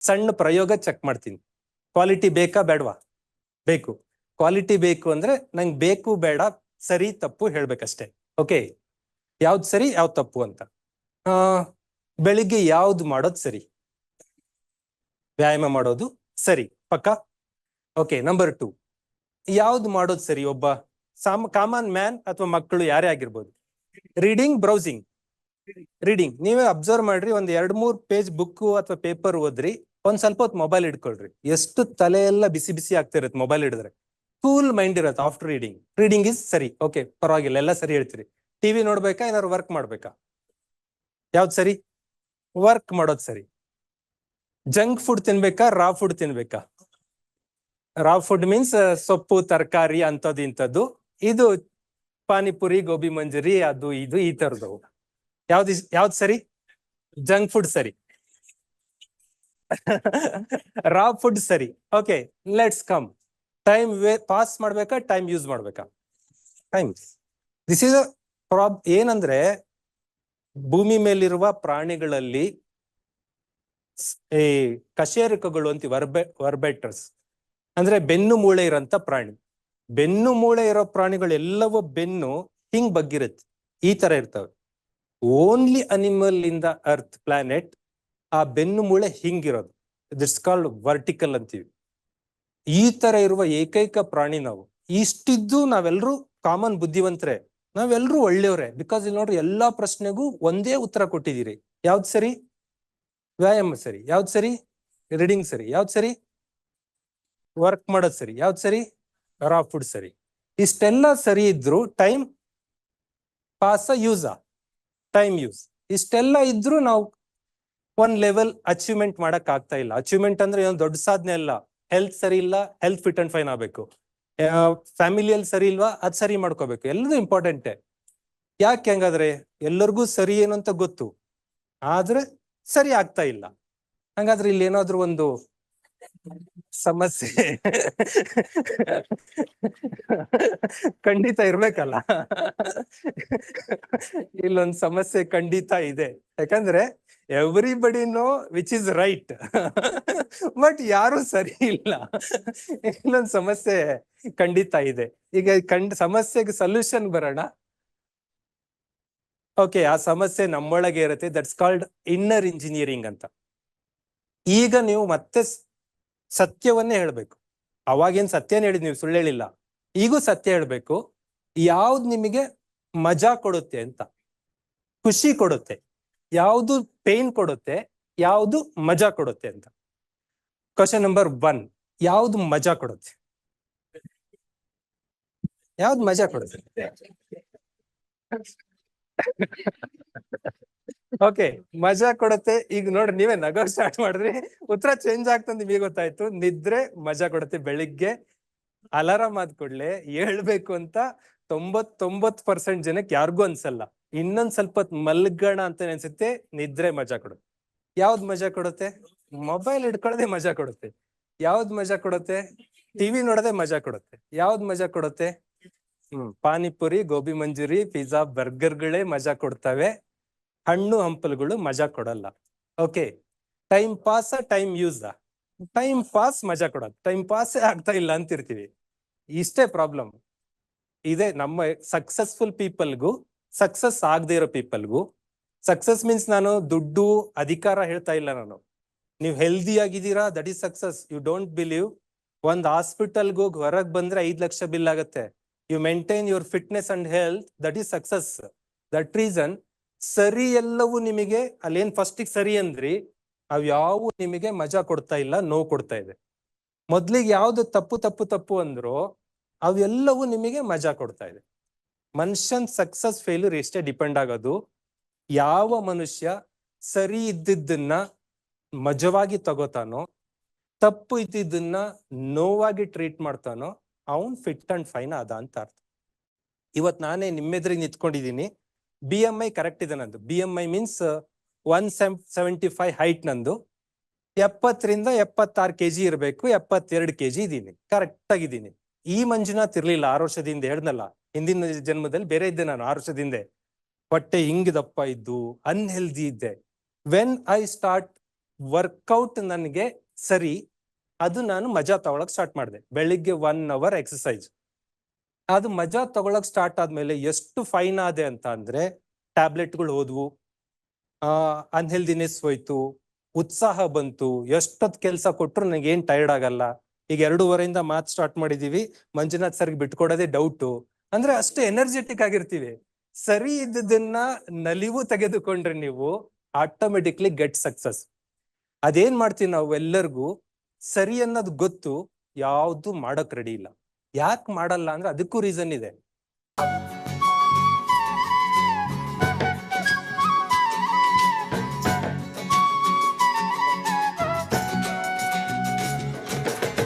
ಸಣ್ಣ ಪ್ರಯೋಗ ಚೆಕ್ ಮಾಡ್ತೀನಿ. ಕ್ವಾಲಿಟಿ ಬೇಕಾ ಬೇಡವಾ? ಬೇಕು. ಕ್ವಾಲಿಟಿ ಬೇಕು ಅಂದ್ರೆ ನಂಗೆ ಬೇಕು ಬೇಡ, ಸರಿ ತಪ್ಪು ಹೇಳ್ಬೇಕಷ್ಟೆ. ಓಕೆ ಯಾವ್ದು ಸರಿ, ಯಾವ್ದು ತಪ್ಪು ಅಂತ. ಆ, ಬೆಳಿಗ್ಗೆ ಯಾವ್ದು ಮಾಡೋದು ಸರಿ? ವ್ಯಾಯಾಮ ಮಾಡೋದು ಸರಿ. ಪಕ್ಕ? ಓಕೆ ನಂಬರ್ ಟು ಯಾವ್ದು ಮಾಡೋದು ಸರಿ ಒಬ್ಬ? ಸಾಮ ಕಾಮನ್ ಮ್ಯಾನ್ ಅಥವಾ ಮಕ್ಕಳು ಯಾರೇ ಆಗಿರ್ಬೋದು? ರೀಡಿಂಗ್ ಬ್ರೌಸಿಂಗ್ ರೀಡಿಂಗ್ ನೀವೇ ಅಬ್ಸರ್ವ್ ಮಾಡ್ರಿ, ಒಂದ್ ಎರಡ್ ಮೂರ್ ಪೇಜ್ ಬುಕ್ ಅಥವಾ ಪೇಪರ್ ಓದ್ರಿ. ಒಂದ್ ಸ್ವಲ್ಪ ಹೊತ್ತು ಮೊಬೈಲ್ ಇಟ್ಕೊಳ್ರಿ ಎಷ್ಟು ತಲೆ ಎಲ್ಲ ಬಿಸಿ ಬಿಸಿ ಆಗ್ತಿರತ್ತೆ ಮೊಬೈಲ್ ಹಿಡಿದ್ರೆ. ಕೂಲ್ ಮೈಂಡ್ ಇರತ್ತೆ ಆಫ್ಟರ್ ರೀಡಿಂಗ್ ರೀಡಿಂಗ್ ಇಸ್ ಸರಿ. ಓಕೆ ಪರವಾಗಿಲ್ಲ. ಎಲ್ಲ ಸರಿ ಹೇಳ್ತೀರಿ. ಟಿವಿ ನೋಡ್ಬೇಕಾ? ಏನಾದ್ರು ವರ್ಕ್ ಮಾಡ್ಬೇಕಾ? ಯಾವ್ದು ಸರಿ? ವರ್ಕ್ ಮಾಡೋದು ಸರಿ. ಜಂಕ್ ಫುಡ್ ತಿನ್ಬೇಕಾ? ರಾ ಫುಡ್ ತಿನ್ಬೇಕಾ? ರಾ ಫುಡ್ ಮೀನ್ಸ್ ಸೊಪ್ಪು, ತರಕಾರಿ ಅಂತದ್ದು ಇಂಥದ್ದು. ಇದು ಪಾನಿಪುರಿ, ಗೋಬಿ ಮಂಜೂರಿ, ಅದು ಇದು ಈ ತರದವು. ಯಾವ್ದು ಯಾವ್ದು ಸರಿ? ಜಂಕ್ ಫುಡ್ ಸರಿ. ರಾ ಫುಡ್ ಸರಿ. Okay let's come time pass ಮಾಡ್ಬೇಕಾ ಟೈಮ್ ಯೂಸ್ ಮಾಡ್ಬೇಕಾ? ಟೈಮ್ ದಿಸ್ ಇಸ್ ಪ್ರಾಬ್ ಏನಂದ್ರೆ, ಭೂಮಿ ಮೇಲಿರುವ ಪ್ರಾಣಿಗಳಲ್ಲಿ ಈ ಕಶೇರುಕಗಳು ಅಂತ ವರ್ಬೆ, ವರ್ಬೆಟರ್ಸ್. ಅಂದ್ರೆ ಬೆನ್ನು ಮೂಳೆ ಇರೋಂತ ಪ್ರಾಣಿ. ಬೆನ್ನು ಮೂಳೆ ಇರೋ ಪ್ರಾಣಿಗಳೆಲ್ಲವೂ ಬೆನ್ನು ಹಿಂಗ್ ಬಗ್ಗಿರುತ್ತೆ. ಈ ತರ ಇರ್ತವೆ. Only animal in the earth planet ಆ ಬೆನ್ನು ಮೂಳೆ ಹಿಂಗಿರೋದು. ದಿಟ್ಸ್ ಕಾಲ್ಡ್ ವರ್ಟಿಕಲ್ ಅಂತೀವಿ. ಈ ತರ ಇರುವ ಏಕೈಕ ಪ್ರಾಣಿ ನಾವು. ಇಷ್ಟಿದ್ದು ನಾವೆಲ್ಲರೂ ಕಾಮನ್ ಬುದ್ಧಿವಂತರೆ. ನಾವೆಲ್ಲರೂ ಒಳ್ಳೆಯವರೇ. ಬಿಕಾಸ್ ಇಲ್ಲಿ ನೋಡ್ರಿ ಎಲ್ಲಾ ಪ್ರಶ್ನೆಗೂ ಒಂದೇ ಉತ್ತರ ಕೊಟ್ಟಿದ್ದೀರಿ. ಯಾವ್ದು ಸರಿ? ವ್ಯಾಯಾಮ ಸರಿ. ಯಾವ್ದು ಸರಿ? ರೀಡಿಂಗ್ ಸರಿ. ಯಾವ್ದು ಸರಿ? ವರ್ಕ್ ಮಾಡೋದು ಸರಿ. ಯಾವ್ದು ಸರಿ? ರಾ ಫುಡ್ ಸರಿ. ಇಷ್ಟೆಲ್ಲ ಸರಿ ಇದ್ರು ಟೈಮ್ ಪಾಸ ಯೂಸಾ ಟೈಮ್ ಯೂಸ್ ಇಷ್ಟೆಲ್ಲ ಇದ್ರು ನಾವು ಒಂದ್ ಲೆವೆಲ್ ಅಚೀವ್ಮೆಂಟ್ ಮಾಡಕ್ ಆಗ್ತಾ ಇಲ್ಲ. ಅಚೀವ್ಮೆಂಟ್ ಅಂದ್ರೆ ಏನೋ ದೊಡ್ಡ ಸಾಧನೆ ಅಲ್ಲ. ಹೆಲ್ತ್ ಸರಿ ಇಲ್ಲ, ಹೆಲ್ತ್ ಫಿಟ್ ಅಂಡ್ ಫೈನ್ ಆಗ್ಬೇಕು. ಫ್ಯಾಮಿಲಿಯಲ್ಲಿ ಸರಿ ಇಲ್ವಾ, ಅದ್ ಸರಿ ಮಾಡ್ಕೋಬೇಕು. ಎಲ್ಲದೂ ಇಂಪಾರ್ಟೆಂಟೇ ಯಾಕೆ ಹೆಂಗಾದ್ರೆ ಎಲ್ಲರಿಗೂ ಸರಿ ಏನು ಅಂತ ಗೊತ್ತು. ಆದ್ರೆ ಸರಿ ಆಗ್ತಾ ಇಲ್ಲ. ಹಂಗಾದ್ರೆ ಇಲ್ಲಿ ಏನಾದ್ರೂ ಒಂದು ಸಮಸ್ಯೆ. ಖಂಡಿತ ಇರ್ಬೇಕಲ್ಲ. ಇಲ್ಲೊಂದು ಸಮಸ್ಯೆ ಖಂಡಿತ ಇದೆ. ಯಾಕಂದ್ರೆ everybody know which is right but ಯಾರು ಸರಿ ಇಲ್ಲ. ಇಲ್ಲೊಂದು ಸಮಸ್ಯೆ ಖಂಡಿತ ಇದೆ. ಈಗ ಕಂಡ್ ಸಮಸ್ಯೆಗೆ ಸೊಲ್ಯೂಷನ್ ಬರೋಣ. ಓಕೆ ಆ ಸಮಸ್ಯೆ ನಮ್ಮೊಳಗೆ ಇರುತ್ತೆ. ದಟ್ಸ್ ಕಾಲ್ಡ್ ಇನ್ನರ್ ಇಂಜಿನಿಯರಿಂಗ್ ಅಂತ. ಈಗ ನೀವು ಮತ್ತೆ ಸತ್ಯವನ್ನೇ ಹೇಳ್ಬೇಕು. ಅವಾಗೇನ್ ಸತ್ಯನೇ ಹೇಳಿದ್ ನೀವು ಸುಳ್ಳು ಹೇಳಿಲ್ಲ. ಈಗೂ ಸತ್ಯ ಹೇಳ್ಬೇಕು. ಯಾವ್ದು ನಿಮಗೆ ಮಜಾ ಕೊಡುತ್ತೆ ಅಂತ. ಖುಷಿ ಕೊಡುತ್ತೆ. ಯಾವುದು ಪೇನ್ ಕೊಡುತ್ತೆ, ಯಾವುದು ಮಜಾ ಕೊಡುತ್ತೆ ಅಂತ. ಕ್ವಶನ್ ನಂಬರ್ ಒನ್ ಯಾವ್ದು ಮಜಾ ಕೊಡುತ್ತೆ? ಯಾವ್ದು ಮಜಾ ಕೊಡುತ್ತೆ? ಓಕೆ ಮಜಾ ಕೊಡುತ್ತೆ. ಈಗ ನೋಡ್ರಿ, ನೀವೇ ನಗೋ ಸ್ಟಾರ್ಟ್ ಮಾಡಿದ್ರಿ. ಉತ್ತರ ಚೇಂಜ್ ಆಗ್ತದೆ ನಿಮಗೆ ಗೊತ್ತಾಯ್ತು. ನಿದ್ರೆ ಮಜಾ ಕೊಡುತ್ತೆ ಬೆಳಿಗ್ಗೆ. ಅಲಾರಾಮ್ ಆದ ಕೂಡ್ಲೆ ಹೇಳ್ಬೇಕು ಅಂತ ತೊಂಬತ್ತೊಂಬತ್ ಪರ್ಸೆಂಟ್ ಜನಕ್ಕೆ ಯಾರಿಗೂ ಅನ್ಸಲ್ಲ. ಇನ್ನೊಂದ್ ಸ್ವಲ್ಪ ಮಲ್ಗಣ ಅಂತ ಅನ್ಸುತ್ತೆ. ನಿದ್ರೆ ಮಜಾ ಕೊಡುತ್ತೆ. ಯಾವ್ದ್ ಮಜಾ ಕೊಡುತ್ತೆ? ಮೊಬೈಲ್ ಹಿಡ್ಕೊಳ್ಳೋದೇ ಮಜಾ ಕೊಡುತ್ತೆ. ಯಾವ್ದು ಮಜಾ ಕೊಡುತ್ತೆ? ಟಿವಿ ನೋಡದೆ ಮಜಾ ಕೊಡುತ್ತೆ. ಯಾವ್ದು ಮಜಾ ಕೊಡುತ್ತೆ? ಹ್ಮ್, ಪಾನಿಪುರಿ, ಗೋಬಿ ಮಂಜೂರಿ ಪಿಜ್ಜಾ ಬರ್ಗರ್ಗಳೇ ಮಜಾ ಕೊಡ್ತವೆ. ಹಣ್ಣು ಹಂಪಲುಗಳು ಮಜಾ ಕೊಡಲ್ಲ. Okay time pass time use time pass ಮಜಾ ಕೊಡೋದು ಟೈಮ್ ಪಾಸ್ ಆಗ್ತಾ ಇಲ್ಲ ಅಂತಿರ್ತೀವಿ. ಇಷ್ಟೇ ಪ್ರಾಬ್ಲಮ್ ಇದೆ ನಮ್ಮ ಸಕ್ಸಸ್ಫುಲ್ ಪೀಪಲ್ಗೂ ಸಕ್ಸಸ್ ಆಗದೆ ಇರೋ ಪೀಪಲ್ಗೂ ಸಕ್ಸಸ್ ಮೀನ್ಸ್ ನಾನು ದುಡ್ಡು, ಅಧಿಕಾರ ಹೇಳ್ತಾ ಇಲ್ಲ ನಾನು. ನೀವು ಹೆಲ್ದಿ ಆಗಿದ್ದೀರಾ that is success you don't believe ಒಂದ್ ಹಾಸ್ಪಿಟಲ್ಗೆ ಹೋಗಿ ಹೊರಗೆ ಬಂದ್ರೆ ಐದ್ ಲಕ್ಷ ಬಿಲ್ ಆಗುತ್ತೆ. You maintain your fitness and health that is success that reason ಸರಿ ಎಲ್ಲವೂ ನಿಮಗೆ, ಅಲ್ಲೇನ್ ಫಸ್ಟ್ ಸರಿ ಅಂದ್ರಿ ಅವ್ಯಾವು ನಿಮಗೆ ಮಜಾ ಕೊಡ್ತಾ ಇಲ್ಲ, ನೋವು ಕೊಡ್ತಾ ಇದೆ. ಮೊದ್ಲಿಗೆ ಯಾವ್ದು ತಪ್ಪು ತಪ್ಪು ತಪ್ಪು ಅಂದ್ರು ಅವೆಲ್ಲವೂ ನಿಮಗೆ ಮಜಾ ಕೊಡ್ತಾ ಇದೆ. ಮನುಷ್ಯನ್ ಸಕ್ಸಸ್ ಫೇಲ್ಯೂರ್ ಎಷ್ಟೇ ಡಿಪೆಂಡ್ ಆಗೋದು, ಯಾವ ಮನುಷ್ಯ ಸರಿ ಇದ್ದಿದ್ದನ್ನ ಮಜವಾಗಿ ತಗೋತಾನೋ, ತಪ್ಪು ಇದ್ದಿದ್ದನ್ನ ನೋವಾಗಿ ಟ್ರೀಟ್ ಮಾಡ್ತಾನೋ, ಅವನ್ ಫಿಟ್ ಅಂಡ್ ಫೈನ್ ಅದ ಅಂತ ಅರ್ಥ. ಇವತ್ ನಾನೇ ನಿಮ್ಮೆದ್ರಿಗೆ ನಿಂತ್ಕೊಂಡಿದೀನಿ ಬಿ ಎಂ ಐ ಕರೆಕ್ಟ್ ಇದೆ ನಂದು. B M I means one seventy five height ನಂದು. ಎಪ್ಪತ್ತರಿಂದ ಎಪ್ಪತ್ತಾರು ಕೆ ಜಿ ಇರಬೇಕು, ಎಪ್ಪತ್ತೆರಡು ಕೆಜಿ ಇದ್ದೀನಿ. ಕರೆಕ್ಟ್ ಆಗಿದ್ದೀನಿ. ಈ ಮಂಜುನಾಥ್ ಇರ್ಲಿಲ್ಲ, ಆರು ವರ್ಷದಿಂದ ಹೇಳ್ದಲ್ಲ ಹಿಂದಿನ ಜನ್ಮದಲ್ಲಿ ಬೇರೆ ಇದ್ದೆ ನಾನು, ಆರು ವರ್ಷದಿಂದ. ಹೊಟ್ಟೆ ಹಿಂಗ್ ದಪ್ಪ ಇದ್ದು ಅನ್ಹೆಲ್ದಿ ಇದ್ದೆ. ವೆನ್ ಐ ಸ್ಟಾರ್ಟ್ ವರ್ಕೌಟ್ ನನಗೆ ಸರಿ, ಅದು ನಾನು ಮಜಾ ತಗೊಳಕ್ ಸ್ಟಾರ್ಟ್ ಮಾಡಿದೆ. ಬೆಳಿಗ್ಗೆ ಒನ್ ಅವರ್ ಎಕ್ಸಸೈಸ್ ಅದು ಮಜಾ ತಗೊಳಕ್ ಸ್ಟಾರ್ಟ್ ಆದ್ಮೇಲೆ ಎಷ್ಟು ಫೈನ್ ಆದೆ ಅಂತ ಅಂದ್ರೆ ಟ್ಯಾಬ್ಲೆಟ್ಗಳು ಹೋದ್ವು ಆ ಅನ್ಹೆಲ್ದಿನೆಸ್ ಹೋಯ್ತು, ಉತ್ಸಾಹ ಬಂತು, ಎಷ್ಟೊತ್ ಕೆಲಸ ಕೊಟ್ರು ನನಗೆ ಏನ್ ಟೈರ್ಡ್ ಆಗಲ್ಲ. ಈಗ ಎರಡೂವರೆಯಿಂದ ಮಾತ್ ಸ್ಟಾರ್ಟ್ ಮಾಡಿದೀವಿ, ಮಂಜುನಾಥ್ ಸರ್ಗೆ ಬಿಟ್ಕೊಡೋದೇ ಡೌಟು ಅಂದ್ರೆ ಅಷ್ಟು ಎನರ್ಜೆಟಿಕ್ ಆಗಿರ್ತೀವಿ. ಸರಿ ಇದ್ದದನ್ನ ನಲಿವು ತೆಗೆದುಕೊಂಡ್ರೆ ನೀವು ಆಟೋಮೆಟಿಕ್ಲಿ ಗೆಟ್ ಸಕ್ಸಸ್ ಅದೇನ್ ಮಾಡ್ತೀವಿ ನಾವು ಎಲ್ಲರಿಗೂ ಸರಿ ಅನ್ನೋದು ಗೊತ್ತು, ಯಾವುದು ಮಾಡಕ್ ರೆಡಿ ಇಲ್ಲ. ಯಾಕೆ ಮಾಡಲ್ಲ ಅಂದ್ರೆ ಅದಕ್ಕೂ ರೀಸನ್ ಇದೆ.